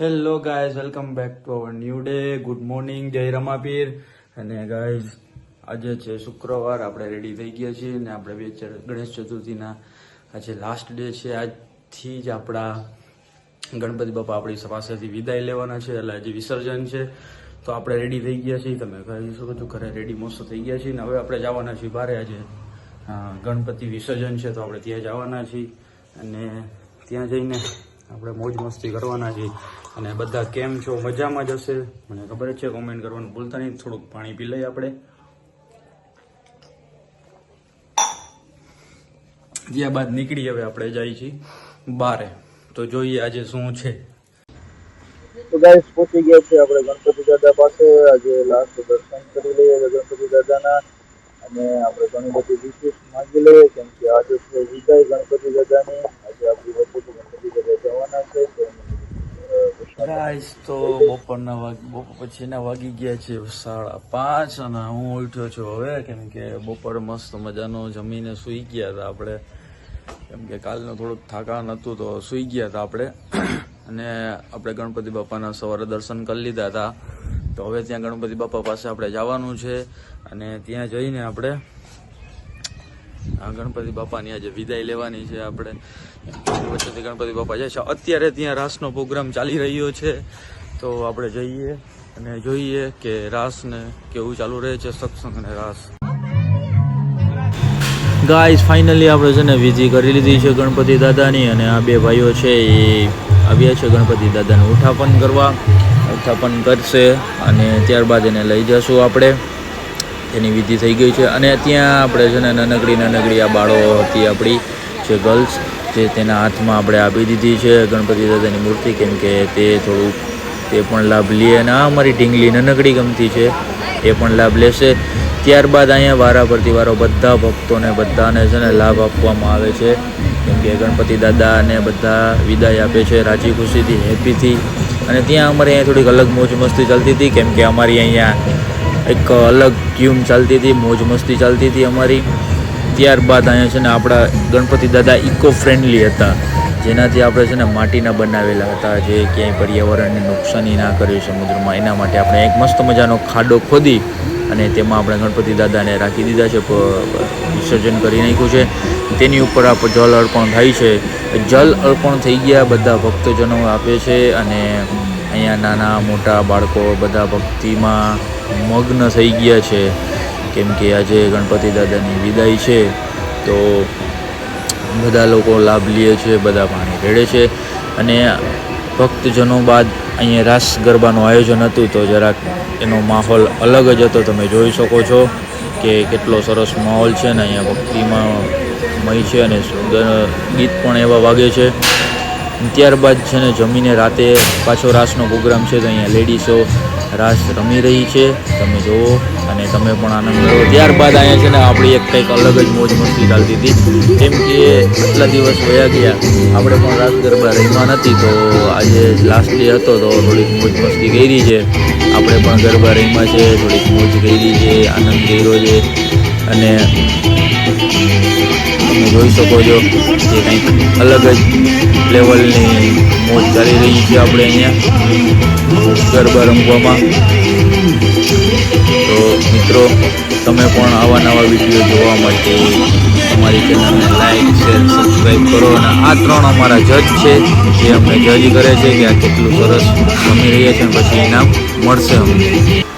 Hello guys welcome back to our new day good morning જય રમાપીર અને guys આજે છે શુક્રવાર. આપણે રેડી થઈ ગયા છીએ અને આપણે બે ગણેશ ચતુર્થીના આજે લાસ્ટ ડે છે. આજથી જ આપણા ગણપતિ બાપા આપણી પાસેથી વિદાય લેવાના છે. એટલે આજે વિસર્જન છે. તો આપણે રેડી થઈ ગયા છીએ. તમે કહી શકો છો ઘરે રેડી મોસ્ટ થઈ ગયા છીએ ને હવે આપણે જવાના છીએ બારે આજે ગણપતિ વિસર્જન છે. તો આપણે ત્યાં જવાના છીએ. અને ત્યાં જઈને આપણે મોજ મસ્તી કરવાના છીએ. અને બધા કેમ છો? મજામાં જ હશે? મને ખબર છે કોમેન્ટ કરવાનું ભૂલતા નહીં. થોડુંક પાણી પી લઈએ આપણે. ત્યાં બાદ નીકળી હવે આપણે જઈએ છીએ બારે. તો જોઈએ આજે શું છે. તો ગાઈસ પહોંચી ગયા છે આપણે ગણપતિ દાદા પાસે. આજે લાસ્ટ દર્શન કરી લઈએ ગણપતિ દાદાના. અને આપણે ઘણી બધી વિશેષ માંગી લઈએ કેમ કે આજે છે વિદાય ગણપતિ દાદાની આજે આપણી વચ્ચે ગણપતિ દાદા જવાના છે તો અ, વિશ્વાસ ગાઈસ તો બપોરના વાગ પછીના વાગી ગયા છે સાડા પાંચ અને હું ઉઠ્યો છું હવે, કેમ કે બપોરે મસ્ત મજાનો જમીને સૂઈ ગયા હતા આપણે. કેમ કે કાલનું થોડુંક થાકાન હતું તો સૂઈ ગયા હતા આપણે. અને આપણે ગણપતિ બાપાના સવારે દર્શન કરી લીધા હતા. તો હવે ત્યાં ગણપતિ બાપા પાસે આપણે જવાનું છે અને ત્યાં જઈને આપણે આ ગણપતિ બાપાની આજે વિદાય લેવાની છે આપણે. વચ્ચેથી ગણપતિ બાપા જાય છે અત્યારે ત્યાં રાસનો પ્રોગ્રામ ચાલી રહ્યો છે. તો આપણે જઈએ અને જોઈએ કે રાસને કેવું ચાલુ રહે છે સત્સંગ અને રાસ. ગાઈસ ફાઇનલી આપણે છે ને વિધિ કરી લીધી છે ગણપતિ દાદાની અને આ બે ભાઈઓ છે એ આવ્યા છે ગણપતિ દાદાનું ઉઠાપન કરવા. ઉઠાપન કરશે અને ત્યારબાદ એને લઈ જશું આપણે. એની વિધિ થઈ ગઈ છે અને ત્યાં આપણે છે ને નાનકડી નાનકડી આ બાળો હતી આપણી, જે ગર્લ્સ જે તેના હાથમાં આપણે આપી દીધી છે ગણપતિ દાદાની મૂર્તિ, કેમ કે તે થોડુંક તે પણ લાભ લે અને આ અમારી ઢીંગલી નાનકડી ગમતી છે. એ પણ લાભ લેશે. ત્યારબાદ અહીંયા વારા પરથી વારો બધા ભક્તોને બધાને છે ને લાભ આપવામાં આવે છે. કેમ કે ગણપતિ દાદાને બધા વિદાય આપે છે રાજી ખુશીથી, હેપીથી. અને ત્યાં અમારે અહીંયા થોડીક અલગ મોજ મસ્તી ચાલતી હતી. કેમ કે અમારી અહીંયા એક અલગ ટ્યુમ ચાલતી હતી, મોજ મસ્તી ચાલતી હતી અમારી. ત્યારબાદ અહીંયા છે ને આપણા ગણપતિ દાદા ઇકો ફ્રેન્ડલી હતા. જેનાથી આપણે છે ને માટીના બનાવેલા હતા. જે ક્યાંય પર્યાવરણને નુકસાની ના કર્યું સમુદ્રમાં. એના માટે આપણે એક મસ્ત મજાનો ખાડો ખોદી અને તેમાં આપણે ગણપતિ દાદાને રાખી દીધા છે. વિસર્જન કરી નાખ્યું છે. તેની ઉપર આપ જલ અર્પણ થાય છે. જલ અર્પણ થઈ ગયા બધા ભક્તજનો આપે છે અને અહીંયા નાના મોટા બાળકો બધા ભક્તિમાં મગ્ન થઈ ગયા છે. કેમ કે આજે ગણપતિ દાદાની વિદાય છે, તો બધા લોકો લાભ લે છે, બધા પાણી રેડે છે. અને ભક્તજનો બાદ અહીંયા રાસ ગરબાનું આયોજન હતું, તો જરાક એનો માહોલ અલગ જ હતો. તમે જોઈ શકો છો કે કેટલો સરસ માહોલ છે ને અહીંયા ભક્તિમાં મય છે અને ગીત પણ એવા વાગે છે. ત્યારબાદ છે ને જમીને રાતે પાછો રાસનો પ્રોગ્રામ છે, તો અહીંયા લેડીઝો રાસ રમી રહી છે. તમે જુઓ અને તમે પણ આનંદ કરો ત્યારબાદ અહીંયા છે ને આપણી એક કંઈક અલગ જ મોજ મસ્તી ચાલતી હતી. કેમ કે આટલા દિવસ વયા ગયા. આપણે પણ રાસ ગરબા રમ્યા નથી તો આજે લાસ્ટ ડે હતો તો થોડીક મોજ મસ્તી કરી છે. આપણે પણ ગરબા રમ્યા છે, થોડીક મોજ કરી છે, આનંદ કર્યો છે. અને જોઈ શકો છો કે કંઈક અલગ જ લેવલની મોજ ચાલી રહી છે આપણે અહીંયા ગરબા રમવામાં. તો મિત્રો, તમે પણ આવા નવા વીડિયો જોવા માટે અમારી ચેનલને લાઈક શેર સબસ્ક્રાઈબ કરો અને આ ત્રણ અમારા જજ છે જે અમને જજ કરે છે કે આ કેટલું સરસ રમી રહ્યા છે પછી ઇનામ મળશે અમને.